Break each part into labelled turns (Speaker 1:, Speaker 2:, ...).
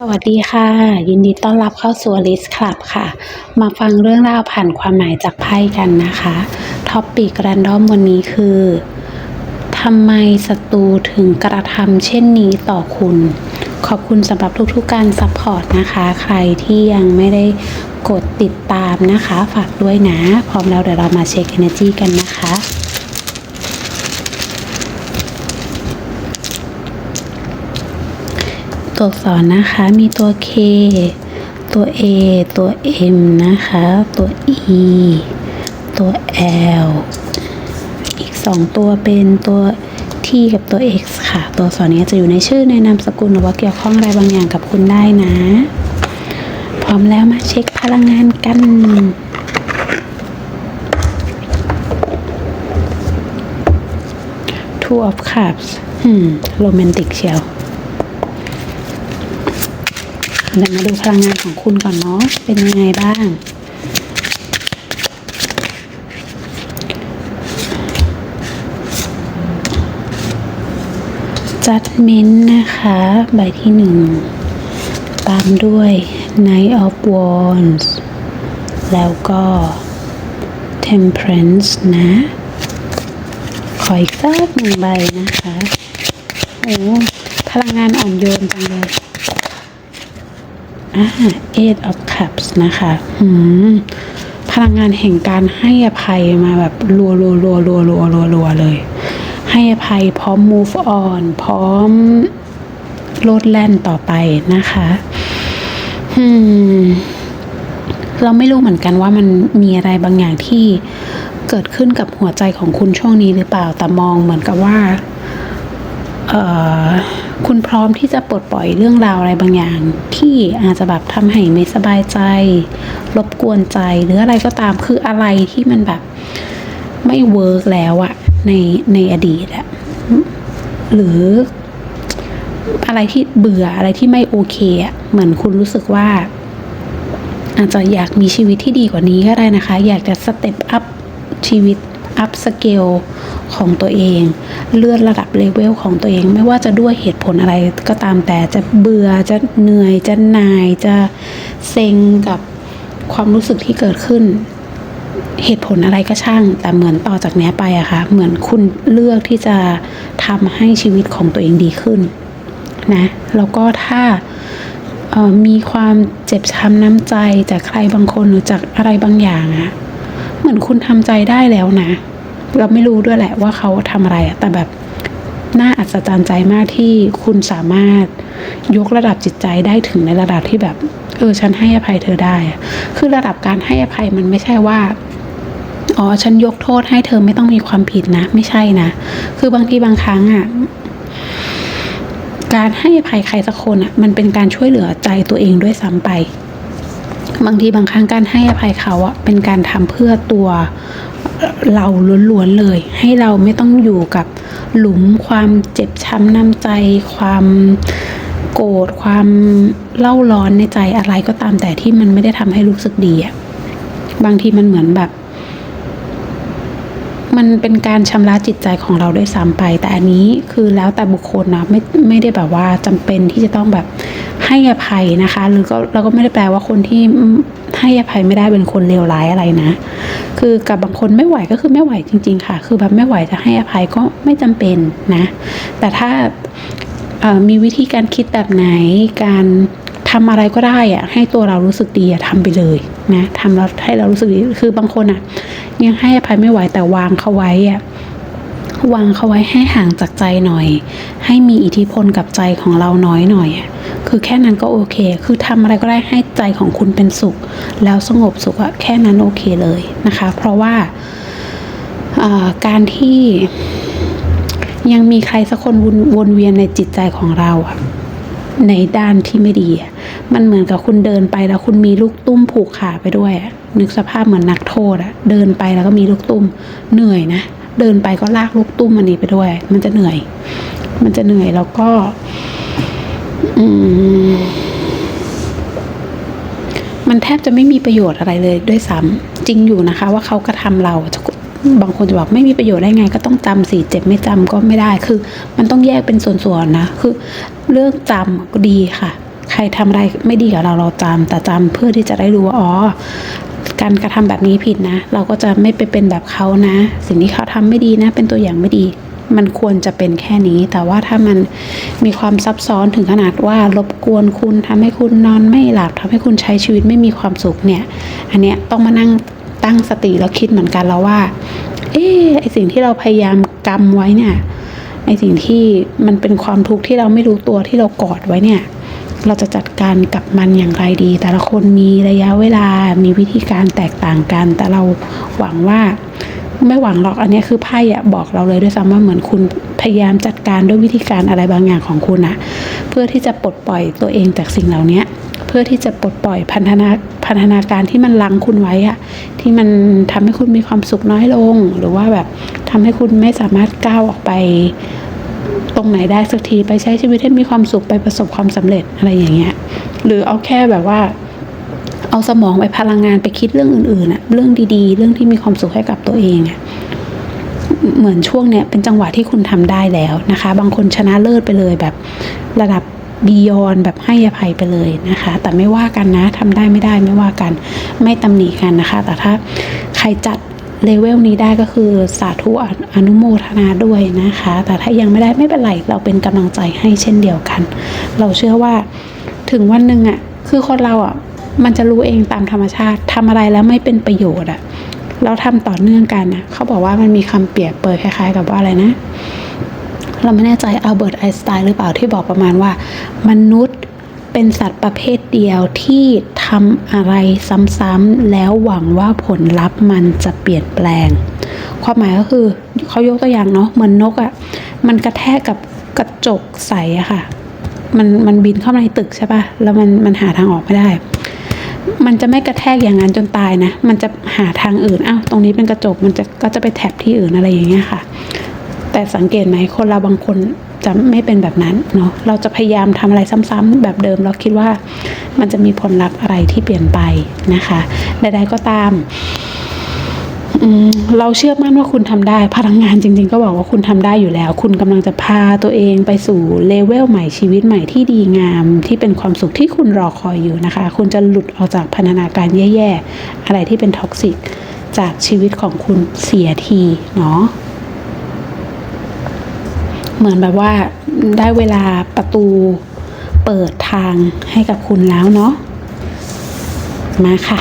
Speaker 1: สวัสดีค่ะ ยินดีต้อนรับเข้าสู่ Alice Club ค่ะ มาฟังเรื่องราวผ่านความหมายจากไพ่กันนะคะท็อปปิกแรนดอมวันนี้คือทำไมศัตรูถึงกระทำเช่นนี้ต่อคุณ ขอบคุณสำหรับทุกๆการซัพพอร์ตนะคะ ใครที่ยังไม่ได้กดติดตามนะคะ ฝากด้วยนะ พร้อมแล้วเดี๋ยวเรามาเช็ค Energy กันนะคะ ตัวอักษรนะคะมีตัว K ตัว A ตัว M นะคะ ตัว E ตัว L อีก 2 ตัวเป็นตัว T กับตัว X ค่ะ ตัวอักษรนี้จะอยู่ในชื่อในนามสกุลหรือว่าเกี่ยวข้องอะไรบางอย่างกับคุณได้นะ พร้อมแล้วมาเช็คพลังงานกัน Two of Cups อืม โรแมนติกเชียว เดี๋ยวมาดูพลังงานของคุณก่อนเนาะ เป็นยังไงบ้าง Judgment นะคะ ใบที่หนึ่ง ตามด้วย Knight of Wands แล้วก็ Temperance นะ ขออีกสักหนึ่งใบนะคะ โอ้ พลังงานอ่อนโยนจังเลย อ่า Eight of Cups นะคะหืมพลังงานแห่งการให้อภัยมาแบบรัวรัวรัวรัวรัวรัวรัวเลย ให้อภัยพร้อม move on พร้อมโลดแล่นต่อไปนะคะหืมเราไม่รู้เหมือนกันว่ามันมีอะไรบางอย่างที่เกิดขึ้นกับหัวใจของคุณช่วงนี้หรือเปล่า แต่มองเหมือนกับว่า เอ่อ คุณพร้อมที่จะปลดปล่อยเรื่องราวอะไรบางอย่าง ที่อาจจะแบบทำให้ไม่สบายใจ รบกวนใจหรืออะไรก็ตามคืออะไรที่มันแบบไม่เวิร์กแล้วอะในในอดีตอะหรืออะไรที่เบื่ออะไรที่ไม่โอเคอะเหมือนคุณรู้สึกว่า อาจจะอยากมีชีวิตที่ดีกว่านี้ก็ได้นะคะ อยากจะสเต็ปอัพชีวิต อัพสเกลของตัวเอง เลื่อนระดับเลเวลของตัวเอง ไม่ว่าจะด้วยเหตุผลอะไรก็ตามแต่จะเบื่อจะเหนื่อยจะหน่ายจะเซ็งกับความรู้สึกที่เกิดขึ้น เหตุผลอะไรก็ช่าง แต่เหมือนต่อจากนี้ไปอะค่ะเหมือนคุณเลือกที่จะทำให้ชีวิตของตัวเองดีขึ้นนะแล้วก็ถ้ามีความเจ็บช้ำน้ำใจจากใครบางคนหรือจากอะไรบางอย่างอะเหมือนคุณทำใจได้แล้วนะ เราไม่รู้ด้วยแหละว่าเขาทำอะไรแต่แบบน่าอัศจรรย์ใจมากที่คุณสามารถยกระดับจิตใจได้ถึงในระดับที่แบบ เออฉันให้อภัยเธอได้ คือระดับการให้อภัยมันไม่ใช่ว่าอ๋อฉันยกโทษให้เธอไม่ต้องมีความผิดนะ ไม่ใช่นะ คือบางทีบางครั้งอะ่ะการให้อภัยใครสักคนอะ่ะมันเป็นการช่วยเหลือใจตัวเองด้วยซ้ำไป บางทีบางครั้งการให้อภัยเขาอะเป็นการทำเพื่อตัว เราล้วนๆเลย ให้เราไม่ต้องอยู่กับหลุมความเจ็บช้ำน้ำใจ ความโกรธความเล่าร้อนในใจอะไรก็ตามแต่ที่มันไม่ได้ทำให้รู้สึกดีอะบางทีมันเหมือนแบบ มันเป็นการชำระจิตใจของเราด้วยซ้ำไป แต่อันนี้คือแล้วแต่บุคคลนะไม่ไม่ได้แบบว่าจำเป็นที่จะต้องแบบให้อภัยนะคะ หรือก็เราก็ไม่ได้แปลว่าคนที่ ให้อภัยไม่ได้เป็นคนเลวร้ายอะไรนะ คือกับบางคนไม่ไหวก็คือไม่ไหวจริง ๆ ค่ะ คือแบบไม่ไหวจะให้อภัยก็ไม่จำเป็นนะ แต่ถ้ามีวิธีการคิดแบบไหนการทำอะไรก็ได้อะให้ตัวเรารู้สึกดีอะทำไปเลยนะทำแล้วให้เรารู้สึกดีคือบางคนอะยังให้อภัยไม่ไหวแต่วางเขาไว้อะ วางเขาไว้ให้ห่างจากใจหน่อย ให้มีอิทธิพลกับใจของเราน้อยหน่อย คือแค่นั้นก็โอเค คือทำอะไรก็ได้ให้ใจของคุณเป็นสุข แล้วสงบสุขอะแค่นั้นโอเคเลยนะคะ เพราะว่าการที่ยังมีใครสักคนวนวนเวียนในจิตใจของเราอะในด้านที่ไม่ดี มันเหมือนกับคุณเดินไปแล้วคุณมีลูกตุ้มผูกขาไปด้วย นึกสภาพเหมือนนักโทษอะเดินไปแล้วก็มีลูกตุ้มเหนื่อยนะ เดินไปก็ลากลูกตุ้มมันนี้ไปด้วย มันจะเหนื่อย มันจะเหนื่อยแล้วก็ อืมมันแทบจะไม่มีประโยชน์อะไรเลยด้วยซ้ำจริงอยู่นะคะ ว่าเขากระทำเราบางคนจะบอกไม่มีประโยชน์ได้ไง ก็ต้องจำสิเจ็บไม่จำก็ไม่ได้คือ มันต้องแยกเป็นส่วนๆนะคือเรื่องจำก็ดีค่ะ ใครทำอะไรไม่ดีกับเราเราจำแต่จำเพื่อที่จะได้รู้ว่าอ๋อ การกระทำแบบนี้ผิดนะ เราก็จะไม่ไปเป็นแบบเขานะ สิ่งที่เขาทำไม่ดีนะ เป็นตัวอย่างไม่ดี มันควรจะเป็นแค่นี้ แต่ว่าถ้ามันมีความซับซ้อนถึงขนาดว่ารบกวนคุณทำให้คุณนอนไม่หลับทำให้คุณใช้ชีวิตไม่มีความสุขเนี่ย อันเนี้ยต้องมานั่งตั้งสติแล้วคิดเหมือนกันแล้วว่า เออไอสิ่งที่เราพยายามกำไว้เนี่ยไอสิ่งที่มันเป็นความทุกข์ที่เราไม่รู้ตัวที่เรากอดไว้เนี่ย เราจะจัดการกับมันอย่างไรดี แต่ละคนมีระยะเวลา มีวิธีการแตกต่างกัน แต่เราหวังว่าไม่หวังหรอกอันนี้คือไพ่อะบอกเราเลยด้วยซ้ำว่าเหมือนคุณพยายามจัดการด้วยวิธีการอะไรบางอย่างของคุณอะเพื่อที่จะปลดปล่อยตัวเองจากสิ่งเหล่านี้เพื่อที่จะปลดปล่อยพันธนาพันธนาการที่มันลังคุณไว้อะที่มันทำให้คุณมีความสุขน้อยลง หรือว่าแบบทำให้คุณไม่สามารถก้าวออกไป ตรงไหนได้สักทีไปใช้ชีวิตให้มีความสุขไปประสบความสำเร็จอะไรอย่างเงี้ย หรือเอาแค่แบบว่า เอาสมองไปพลังงานไปคิดเรื่องอื่นๆอะเรื่องดี ๆ เรื่องที่มีความสุขให้กับตัวเองอะเหมือนช่วงเนี้ยเป็นจังหวะที่คุณทำได้แล้วนะคะ บางคนชนะเลิศไปเลยแบบระดับบียอนแบบให้อภัยไปเลยนะคะ แต่ไม่ว่ากันนะทำได้ไม่ได้ไม่ว่ากัน ไม่ตำหนิกันนะคะ แต่ถ้าใครจัด เลเวลนี้ได้ก็คือสาธุอนุโมทนาด้วยนะคะ แต่ถ้ายังไม่ได้ไม่เป็นไร เราเป็นกำลังใจให้เช่นเดียวกัน เราเชื่อว่าถึงวันหนึ่งอะคือคนเราอะมันจะรู้เองตามธรรมชาติทำอะไรแล้วไม่เป็นประโยชน์อะเราทำต่อเนื่องกันนะเขาบอกว่ามันมีคำเปรียบเปรยคล้าย ๆ กับว่าอะไรนะ เราไม่แน่ใจอัลเบิร์ตไอน์สไตน์หรือเปล่าที่บอกประมาณว่า มนุษย์ เป็นสัตว์ประเภทเดียวที่ทำอะไรซ้ำๆแล้วหวังว่าผลลัพธ์มันจะเปลี่ยนแปลง ความหมายก็คือเขายกตัวอย่างเนาะเหมือนนกอะ่ะมันกระแทกกับกระจกใสอะค่ะ มันมันบินเข้ามาในตึกใช่ปะแล้วมันมันหาทางออกไม่ได้ มันจะไม่กระแทกอย่างนั้นจนตายนะ มันจะหาทางอื่นอ้าวตรงนี้เป็นกระจกมันจะก็จะไปแท็บที่อื่นอะไรอย่างเงี้ยค่ะ แต่สังเกตไหมคนเราบางคน จะไม่เป็นแบบนั้นเนาะเราจะพยายามทำอะไรซ้ำๆแบบเดิม เราคิดว่ามันจะมีผลลัพธ์อะไรที่เปลี่ยนไปนะคะใดๆก็ตามมเราเชื่อมั่นว่าคุณทำได้ พลังงานจริง ๆ ก็บอกว่าคุณทำได้อยู่แล้ว คุณกำลังจะพาตัวเองไปสู่เลเวลใหม่ชีวิตใหม่ที่ดีงาม ที่เป็นความสุขที่คุณรอคอยอยู่นะคะ คุณจะหลุดออกจากพันธนาการแย่ๆ อะไรที่เป็นท็อกซิกจากชีวิตของคุณเสียทีเนาะ เหมือนแบบว่าได้เวลาประตูเปิดทางให้กับคุณแล้วเนาะมาค่ะ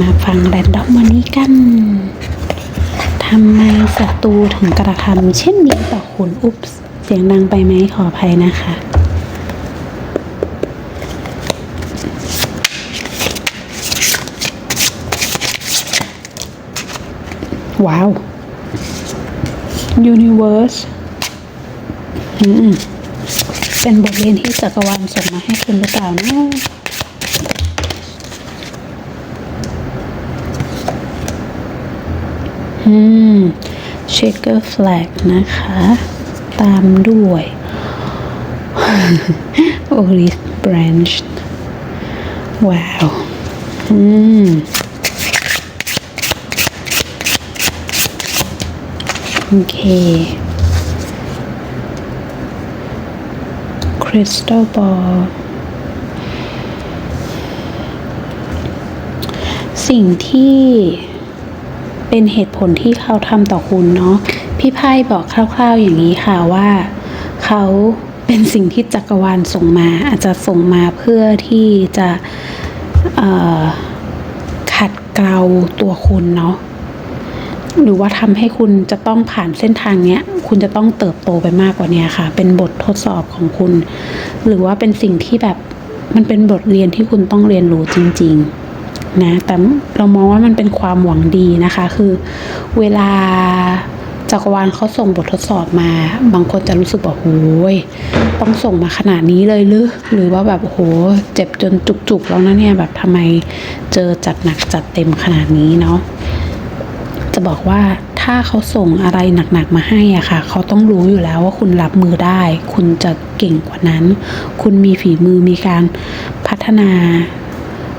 Speaker 1: มาฟังแรนดอมวันนี้กันทำไมศัตรูถึงกระทำเช่นนี้ต่อคุณอุ๊บสเสียงดังไปไหมขออภัยนะคะว้าว Universe เป็นบทเรียนที่จักรวาลส่งมาให้คุณหรือเปล่านะอืม shaker flag นะคะ ตามด้วย olive branch ว้าว อืมโอเค crystal ball สิ่งที่เป็นเหตุผลที่เขาทำต่อคุณเนาะพี่ไพ่บอกคร่าวๆอย่างนี้ค่ะว่า เขาเป็นสิ่งที่จักรวาลส่งมา อาจจะส่งมาเพื่อที่จะขัดเกลาตัวคุณเนาะหรือว่าทำให้คุณจะต้องผ่านเส้นทางเนี้ย คุณจะต้องเติบโตไปมากกว่านี้ค่ะ เป็นบททดสอบของคุณ หรือว่าเป็นสิ่งที่แบบมันเป็นบทเรียนที่คุณต้องเรียนรู้จริง ๆ นะ แต่เรามองว่ามันเป็นความหวังดีนะคะ คือเวลาจักรวาลเขาส่งบททดสอบมา บางคนจะรู้สึกว่าโอ้ยต้องส่งมาขนาดนี้เลยหรือ หรือว่าแบบโอ้โห เจ็บจนจุกๆ แล้วนะเนี่ย แบบทำไมเจอจัดหนักจัดเต็มขนาดนี้เนาะ จะบอกว่าถ้าเขาส่งอะไรหนักๆมาให้อะค่ะ เขาต้องรู้อยู่แล้วว่าคุณรับมือได้ คุณจะเก่งกว่านั้น คุณมีฝีมือมีการพัฒนา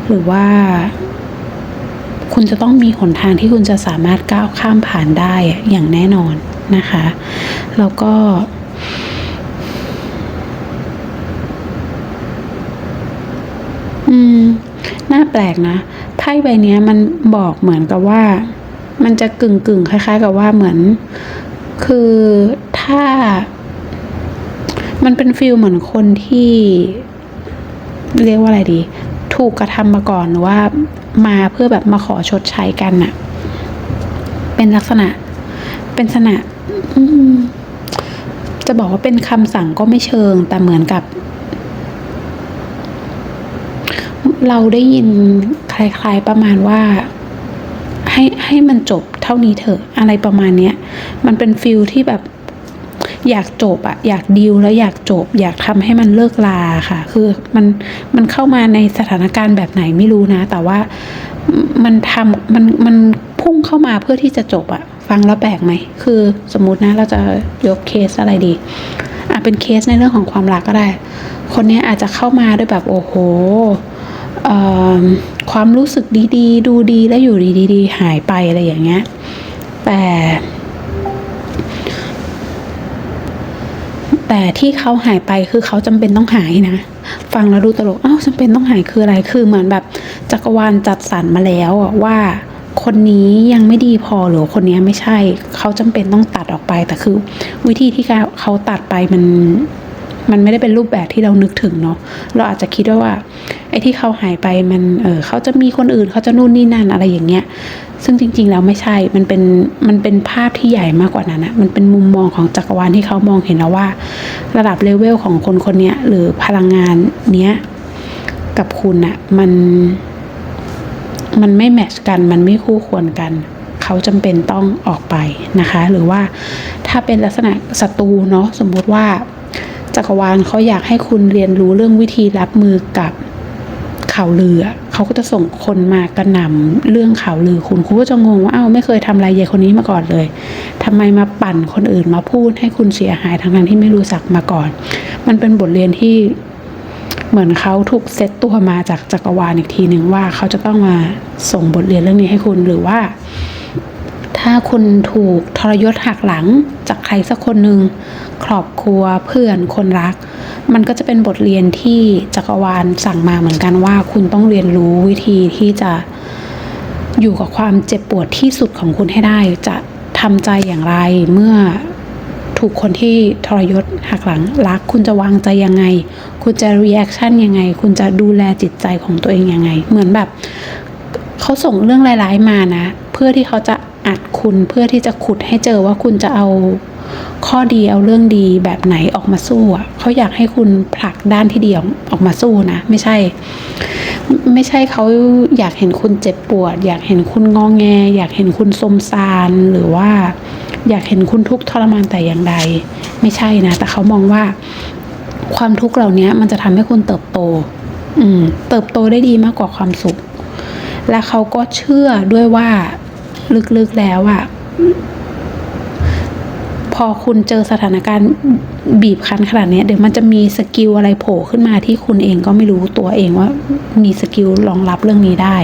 Speaker 1: หรือว่า คุณจะต้องมีหนทางที่คุณจะสามารถก้าวข้ามผ่านได้อย่างแน่นอนนะคะ แล้วก็อืมน่าแปลกนะไพ่ใบนี้มันบอกเหมือนกับว่า มันจะกึ่งกึ่งๆคล้ายๆ กับว่าเหมือน คือถ้า มันเป็นฟิลเหมือนคนที่ เรียกว่าอะไรดี ถูกกระทำมาก่อนหรือว่ามาเพื่อแบบมาขอชดใช้กันน่ะเป็นลักษณะ เป็นลักษณะจะบอกว่าเป็นคำสั่งก็ไม่เชิง แต่เหมือนกับ เราได้ยินคล้ายๆประมาณว่า ให้ให้มันจบเท่านี้เถอะอะไรประมาณเนี้ยมันเป็นฟิลที่แบบอยากจบอะอยากดีลแล้วอยากจบ อยากทำให้มันเลิกลาค่ะ คือมันมันเข้ามาในสถานการณ์แบบไหนไม่รู้นะ แต่ว่ามันทำมันมันพุ่งเข้ามาเพื่อที่จะจบอะฟังแล้วแปลกไหมคือสมมตินะเราจะยกเคสอะไรดีอะเป็นเคสในเรื่องของความรักก็ได้ คนนี้อาจจะเข้ามาด้วยแบบโอ้โหเอ่อ ความรู้สึกดีๆ ดูดีแล้วอยู่ดีๆ หายไปอะไรอย่างเงี้ย แต่แต่ที่เขาหายไปคือเขาจำเป็นต้องหายนะ ฟังแล้วดูตลกอ้าวจำเป็นต้องหายคืออะไรคือเหมือนแบบจักรวาลจัดสรรมาแล้วว่าคนนี้ยังไม่ดีพอหรือคนนี้ไม่ใช่ เขาจำเป็นต้องตัดออกไปแต่คือ วิธีที่เขาเขาตัดไปมัน มันไม่ได้เป็นรูปแบบที่เรานึกถึงเนาะเราอาจจะคิดว่าวา อ้ที่เขาหายไปมันเออเขาจะมีคนอื่นเขาจะนู่นนี่นั่นอะไรอย่างเงี้ย ซึ่งจริง ๆ แล้วไม่ใช่ มันเป็นมันเป็นภาพที่ใหญ่มากกว่านั้นนะมันเป็นมุมมองของจักรวาลที่เขามองเห็นแล้วว่า ระดับเลเวลของคนคนเนี้ยหรือพลังงานเนี้ยกับคุณอะมันมันไม่แมทช์กัน มันไม่คู่ควรกัน เขาจำเป็นต้องออกไปนะคะ หรือว่าถ้าเป็นลักษณะศัตรูเนาะสมมุติว่าจักรวาลเขาอยากให้คุณเรียนรู้เรื่องวิธีรับมือกับ ข่าวลือเขาก็จะส่งคนมากระหน่ำเรื่องข่าวลือคุณคุณก็จะงงว่าอ้าวไม่เคยทำอะไรยายคนนี้มาก่อนเลยทำไมมาปั่นคนอื่นมาพูดให้คุณเสียหายทั้งนั้นที่ไม่รู้จักมาก่อน มันเป็นบทเรียนที่เหมือนเขาถูกเซตตัวมาจากจักรวาลอีกทีหนึ่งว่าเขาจะต้องมาส่งบทเรียนเรื่องนี้ให้คุณหรือว่า ถ้าคุณถูกทรยศหักหลังจากใครสักคนหนึ่งครอบครัวเพื่อนคนรัก มันก็จะเป็นบทเรียนที่จักรวาลสั่งมาเหมือนกันว่า คุณต้องเรียนรู้วิธีที่จะอยู่กับความเจ็บปวดที่สุดของคุณให้ได้ จะทำใจอย่างไรเมื่อถูกคนที่ทรยศหักหลังรัก คุณจะวางใจยังไง คุณจะรีแอคชั่นยังไง คุณจะดูแลจิตใจของตัวเองยังไง เหมือนแบบเขาส่งเรื่องร้ายๆมานะ เพื่อที่เขาจะอัดคุณเพื่อที่จะขุดให้เจอว่าคุณจะเอา ข้อดีเอาเรื่องดีแบบไหนออกมาสู้อะเขาอยากให้คุณผลักด้านที่ดีออกออกมาสู้นะไม่ใช่ ไม่ใช่เขาอยากเห็นคุณเจ็บปวด อยากเห็นคุณงองแง อยากเห็นคุณสมซานหรือว่า อยากเห็นคุณทุกข์ทรมานแต่อย่างใด ไม่ใช่นะ แต่เขามองว่า ความทุกข์เหล่านี้มันจะทำให้คุณเติบโต อืม เติบโตได้ดีมากกว่าความสุข และเขาก็เชื่อด้วยว่าลึกๆแล้วอะ พอคุณเจอสถานการณ์บีบคั้นขนาดนี้เดี๋ยวมันจะมีสกิลอะไรโผล่ขึ้นมาที่คุณเองก็ไม่รู้ตัวเองว่ามีสกิลรองรับเรื่องนี้ได้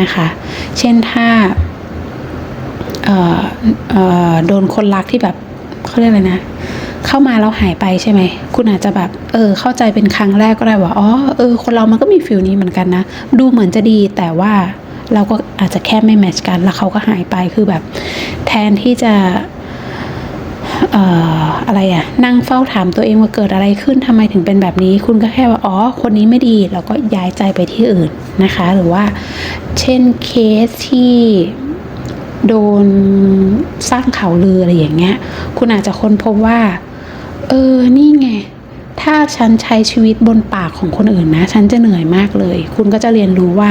Speaker 1: นะคะ เช่นถ้าโดนคนรักที่แบบเขาเรียกอะไรนะ เข้ามาแล้วหายไปใช่ไหม คุณอาจจะแบบ เออ เข้าใจเป็นครั้งแรกก็ได้ว่า อ๋อ เออ คนเรามันก็มีฟิลนี้เหมือนกันนะ ดูเหมือนจะดีแต่ว่าเราก็อาจจะแค่ไม่แมทช์กัน แล้วเขาก็หายไป คือแบบ แทนที่จะ อออะไรอะนั่งเฝ้าถามตัวเองว่าเกิดอะไรขึ้นทำไมถึงเป็นแบบนี้ คุณก็แค่ว่าอ๋อคนนี้ไม่ดีเราก็ย้ายใจไปที่อื่นนะคะ หรือว่า เช่นเคสที่โดนสร้างข่าวลืออะไรอย่างเงี้ย คุณอาจจะค้นพบว่า เออนี่ไงถ้าฉันใช้ชีวิตบนปากของคนอื่นนะ ฉันจะเหนื่อยมากเลย คุณก็จะเรียนรู้ว่า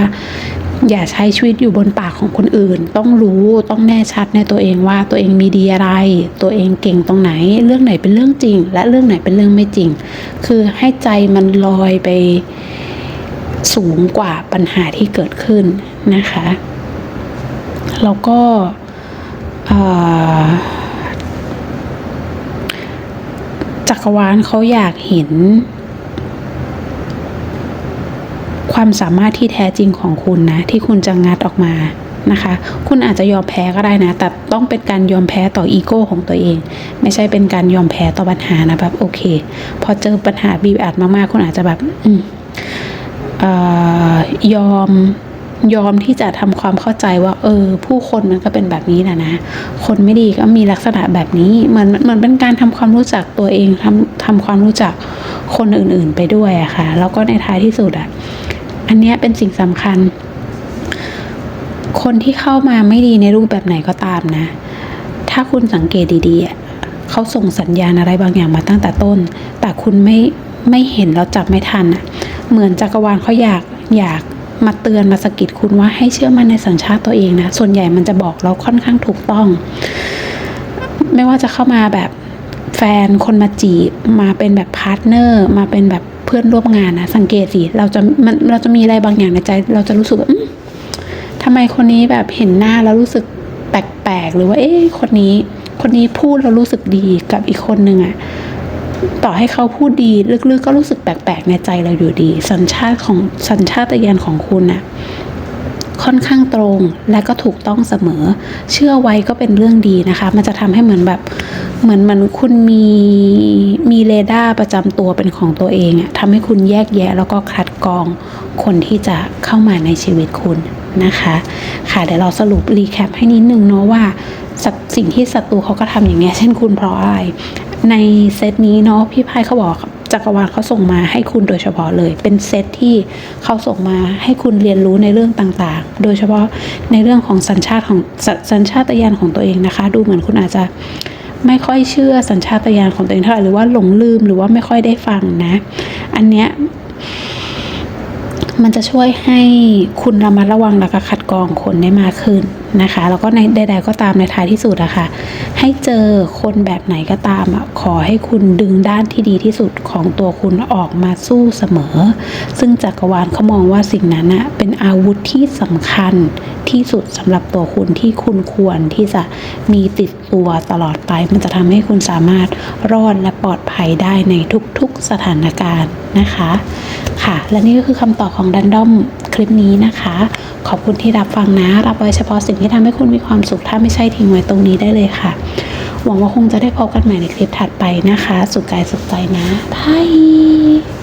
Speaker 1: อย่าใช้ชีวิตอยู่บนปากของคนอื่น ต้องรู้ต้องแน่ชัดในตัวเองว่าตัวเองมีดีอะไร ตัวเองเก่งตรงไหน เรื่องไหนเป็นเรื่องจริง และเรื่องไหนเป็นเรื่องไม่จริง คือให้ใจมันลอยไปสูงกว่าปัญหาที่เกิดขึ้นนะคะ แล้วก็จักรวาลเขาอยากเห็น ความสามารถที่แท้จริงของคุณนะ ที่คุณจะงัดออกมานะคะ คุณอาจจะยอมแพ้ก็ได้นะ แต่ต้องเป็นการยอมแพ้ต่ออีโก้ของตัวเอง ไม่ใช่เป็นการยอมแพ้ต่อปัญหานะแบบโอเค พอเจอปัญหาบีบอัดมากๆ คุณอาจจะแบบอืมออยอมยอมที่จะทำความเข้าใจว่า เออ ผู้คนมันก็เป็นแบบนี้แหละนะ คนไม่ดีก็มีลักษณะแบบนี้เหมือนเหมือนเป็นการทำความรู้จักตัวเองทำทำความรู้จักคนอื่นๆไปด้วยอะค่ะ แล้วก็ในท้ายที่สุดอะ อันนี้เป็นสิ่งสำคัญ คนที่เข้ามาไม่ดีในรูปแบบไหนก็ตามนะ ถ้าคุณสังเกตดีๆเขาส่งสัญญาณอะไรบางอย่างมาตั้งแต่ต้น แต่คุณไม่ไม่เห็นแล้วจับไม่ทันเหมือนจักรวาลเขาอยากอยากมาเตือนมาสะกิดคุณว่าให้เชื่อมั่นในสัญชาติตัวเองนะ ส่วนใหญ่มันจะบอกเราค่อนข้างถูกต้อง ไม่ว่าจะเข้ามาแบบแฟนคนมาจีบ มาเป็นแบบพาร์ทเนอร์ มาเป็นแบบ พื่อนร่วมงานนะสังเกตสิเราจะมันเราจะมีอะไรบางอย่างในใจ เราจะรู้สึกว่าทำไมคนนี้แบบเห็นหน้าแล้วรู้สึกแปลกๆหรือว่า เอ๊ะคนนี้คนนี้พูดแล้วรู้สึกดีกับอีกคนหนึ่งอะต่อให้เขาพูดดีลึกๆ ก็รู้สึกแปลกๆในใจเราอยู่ดี สัญชาติของสัญชาตญาณของคุณอะ ค่อนข้างตรงและก็ถูกต้องเสมอ เชื่อไว้ก็เป็นเรื่องดีนะคะ มันจะทำให้เหมือนแบบเหมือนมันคุณมีมีเรดาร์ประจำตัวเป็นของตัวเองอะทำให้คุณแยกแยะแล้วก็คัดกรองคนที่จะเข้ามาในชีวิตคุณนะคะ ค่ะเดี๋ยวเราสรุปรีแคปให้นิดนึงเนาะว่าส,สิ่งที่ศัตรูเขาก็ทำอย่างเงี้ยเช่นคุณเพราะอะไรในเซตนี้เนาะพี่ไพ่เขาบอก จักรวาลเขาส่งมาให้คุณโดยเฉพาะเลย เป็นเซตที่เขาส่งมาให้คุณเรียนรู้ในเรื่องต่างๆ โดยเฉพาะในเรื่องของสัญชาติของสสัญชาตญาณของตัวเองนะคะ ดูเหมือนคุณอาจจะไม่ค่อยเชื่อสัญชาตญาณของตัวเองเท่าไหร่หรือว่าหลงลืมหรือว่าไม่ค่อยได้ฟังนะ อันเนี้ยมันจะช่วยให้คุณระมัดระวังและก็คัดกรองคนได้มากขึ้น นะคะ แล้วก็ในใดๆก็ตามในท้ายที่สุดอะค่ะ ให้เจอคนแบบไหนก็ตามอะขอให้คุณดึงด้านที่ดีที่สุดของตัวคุณออกมาสู้เสมอ ซึ่งจักรวาลเขามองว่าสิ่งนั้นอะเป็นอาวุธที่สำคัญที่สุดสำหรับตัวคุณที่คุณควรที่จะมีติดตัวตลอดไป มันจะทำให้คุณสามารถรอดและปลอดภัยได้ในทุกๆสถานการณ์นะคะ ค่ะ และนี่ก็คือคำตอบของดันดอมคลิปนี้นะคะ ขอบคุณที่รับฟังนะ รับไว้เฉพาะสิ่งที่ทำให้คุณมีความสุข ถ้าไม่ใช่ทิ้งไว้ตรงนี้ได้เลยค่ะ หวังว่าคงจะได้พบกันใหม่ในคลิปถัดไปนะคะ สุขกายสุขใจนะบาย